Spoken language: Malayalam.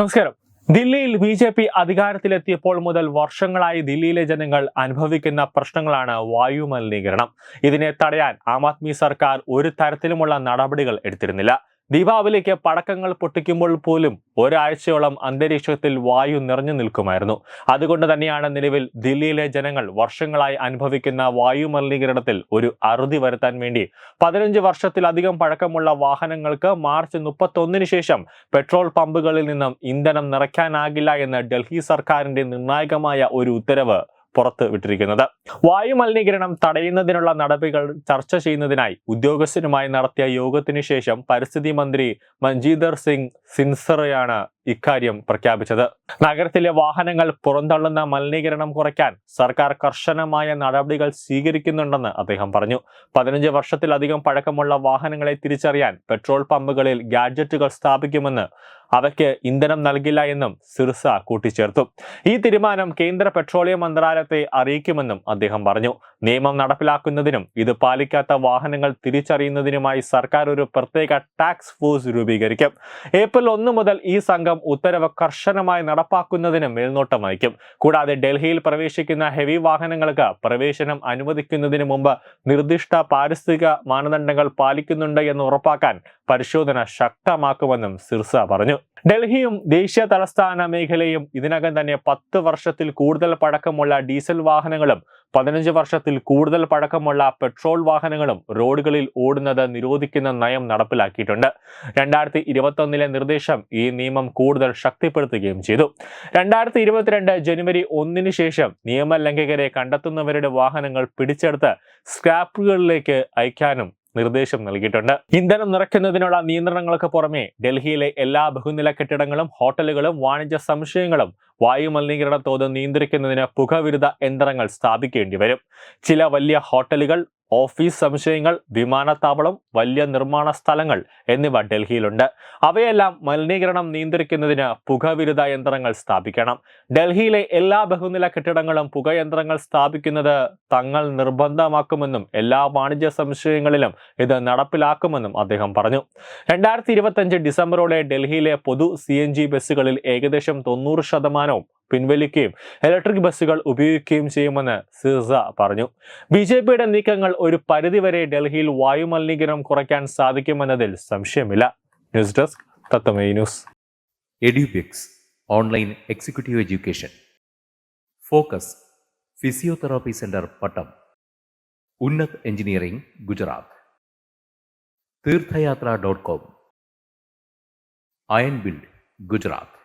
നമസ്കാരം. ദില്ലിയിൽ ബി ജെ പി അധികാരത്തിലെത്തിയപ്പോൾ മുതൽ വർഷങ്ങളായി ദില്ലിയിലെ ജനങ്ങൾ അനുഭവിക്കുന്ന പ്രശ്നങ്ങളാണ് വായു മലിനീകരണം. ഇതിനെ തടയാൻ ആം ആദ്മി സർക്കാർ ഒരു തരത്തിലുമുള്ള നടപടികൾ എടുത്തിരുന്നില്ല. ദീപാവലിക്ക് പടക്കങ്ങൾ പൊട്ടിക്കുമ്പോൾ പോലും ഒരാഴ്ചയോളം അന്തരീക്ഷത്തിൽ വായു നിറഞ്ഞു നിൽക്കുമായിരുന്നു. അതുകൊണ്ട് തന്നെയാണ് നിലവിൽ ദില്ലിയിലെ ജനങ്ങൾ വർഷങ്ങളായി അനുഭവിക്കുന്ന വായു മലിനീകരണത്തിൽ ഒരു അറുതി വരുത്താൻ വേണ്ടി പതിനഞ്ച് വർഷത്തിലധികം പഴക്കമുള്ള വാഹനങ്ങൾക്ക് മാർച്ച് മുപ്പത്തൊന്നിന് ശേഷം പെട്രോൾ പമ്പുകളിൽ നിന്നും ഇന്ധനം നിറയ്ക്കാനാകില്ല എന്ന് ഡൽഹി സർക്കാരിന്റെ നിർണായകമായ ഒരു ഉത്തരവ് പുറത്ത് വിട്ടിരിക്കുന്നത്. വായു മലിനീകരണം തടയുന്നതിനുള്ള നടപടികൾ ചർച്ച ചെയ്യുന്നതിനായി ഉദ്യോഗസ്ഥരുമായി നടത്തിയ യോഗത്തിനു ശേഷം പരിസ്ഥിതി മന്ത്രി മഞ്ജീന്ദർ സിംഗ് സിൻസറയാണ് ഇക്കാര്യം പ്രഖ്യാപിച്ചത്. നഗരത്തിലെ വാഹനങ്ങൾ പുറന്തള്ളുന്ന മലിനീകരണം കുറയ്ക്കാൻ സർക്കാർ കർശനമായ നടപടികൾ സ്വീകരിക്കുന്നുണ്ടെന്ന് അദ്ദേഹം പറഞ്ഞു. പതിനഞ്ച് വർഷത്തിലധികം പഴക്കമുള്ള വാഹനങ്ങളെ തിരിച്ചറിയാൻ പെട്രോൾ പമ്പുകളിൽ ഗാഡ്ജറ്റുകൾ സ്ഥാപിക്കുമെന്ന് അവയ്ക്ക് ഇന്ധനം നൽകില്ല എന്നും സിർസ കൂട്ടിച്ചേർത്തു. ഈ തീരുമാനം കേന്ദ്ര പെട്രോളിയം മന്ത്രാലയത്തെ അറിയിക്കുമെന്നും അദ്ദേഹം പറഞ്ഞു. നിയമം നടപ്പിലാക്കുന്നതിനും ഇത് പാലിക്കാത്ത വാഹനങ്ങൾ തിരിച്ചറിയുന്നതിനുമായി സർക്കാർ ഒരു പ്രത്യേക ടാക്സ് ഫോഴ്സ് രൂപീകരിക്കും. ഏപ്രിൽ ഒന്ന് മുതൽ ഈ സംഘം ഉത്തരവ് കർശനമായി നടപ്പാക്കുന്നതിന് മേൽനോട്ടം വഹിക്കും. കൂടാതെ ഡൽഹിയിൽ പ്രവേശിക്കുന്ന ഹെവി വാഹനങ്ങൾക്ക് പ്രവേശനം അനുവദിക്കുന്നതിന് മുമ്പ് നിർദ്ദിഷ്ട പാരിസ്ഥിതിക മാനദണ്ഡങ്ങൾ പാലിക്കുന്നുണ്ട് എന്ന് ഉറപ്പാക്കാൻ പരിശോധന ശക്തമാക്കുമെന്നും സിർസ പറഞ്ഞു. ഡൽഹിയും ദേശീയ തലസ്ഥാന മേഖലയും ഇതിനകം തന്നെ പത്ത് വർഷത്തിൽ കൂടുതൽ പഴക്കമുള്ള ഡീസൽ വാഹനങ്ങളും പതിനഞ്ച് വർഷത്തിൽ കൂടുതൽ പഴക്കമുള്ള പെട്രോൾ വാഹനങ്ങളും റോഡുകളിൽ ഓടുന്നത് നിരോധിക്കുന്ന നയം നടപ്പിലാക്കിയിട്ടുണ്ട്. രണ്ടായിരത്തി ഇരുപത്തൊന്നിലെ നിർദ്ദേശം ഈ നിയമം കൂടുതൽ ശക്തിപ്പെടുത്തുകയും ചെയ്തു. രണ്ടായിരത്തി ഇരുപത്തിരണ്ട് ജനുവരി ഒന്നിന് ശേഷം നിയമലംഘകരെ കണ്ടെത്തുന്നവരുടെ വാഹനങ്ങൾ പിടിച്ചെടുത്ത് സ്ക്രാപ്പുകളിലേക്ക് അയക്കാനും നിർദ്ദേശം നൽകിയിട്ടുണ്ട്. ഇന്ധനം നിറയ്ക്കുന്നതിനുള്ള നിയന്ത്രണങ്ങൾക്ക് പുറമെ ഡൽഹിയിലെ എല്ലാ ബഹുനില കെട്ടിടങ്ങളും ഹോട്ടലുകളും വാണിജ്യ സംശയങ്ങളും വായു മലിനീകരണ തോത് നിയന്ത്രിക്കുന്നതിന് പുകവിരുദ്ധ യന്ത്രങ്ങൾ സ്ഥാപിക്കേണ്ടി വരും. ചില വലിയ ഹോട്ടലുകൾ ഓഫീസ് സംശയങ്ങൾ വിമാനത്താവളം വലിയ നിർമ്മാണ സ്ഥലങ്ങൾ എന്നിവ ഡൽഹിയിലുണ്ട്. അവയെല്ലാം മലിനീകരണം നിയന്ത്രിക്കുന്നതിന് പുകവിരുദ്ധ യന്ത്രങ്ങൾ സ്ഥാപിക്കണം. ഡൽഹിയിലെ എല്ലാ ബഹുനില കെട്ടിടങ്ങളും പുകയന്ത്രങ്ങൾ സ്ഥാപിക്കുന്നത് തങ്ങൾ നിർബന്ധമാക്കുമെന്നും എല്ലാ വാണിജ്യ സംശയങ്ങളിലും ഇത് നടപ്പിലാക്കുമെന്നും അദ്ദേഹം പറഞ്ഞു. രണ്ടായിരത്തി ഇരുപത്തഞ്ച് ഡിസംബറോടെ ഡൽഹിയിലെ പൊതു സി ബസ്സുകളിൽ ഏകദേശം തൊണ്ണൂറ് ശതമാനവും പിൻവലിക്കുകയും ഇലക്ട്രിക് ബസ്സുകൾ ഉപയോഗിക്കുകയും ചെയ്യുമെന്ന് സിർസ പറഞ്ഞു. ബി ജെ പിയുടെ നീക്കങ്ങൾ ഒരു പരിധിവരെ ഡൽഹിയിൽ വായുമലിനീകരണം കുറയ്ക്കാൻ സാധിക്കുമെന്നതിൽ സംശയമില്ല. ന്യൂസ് ഡെസ്ക് തത്തമേ news. എഡ്യൂബിക്സ് online executive education. Focus physiotherapy centre Pattom. Unnath engineering Gujarat. Theerthayathra dot com. Iron build Gujarat.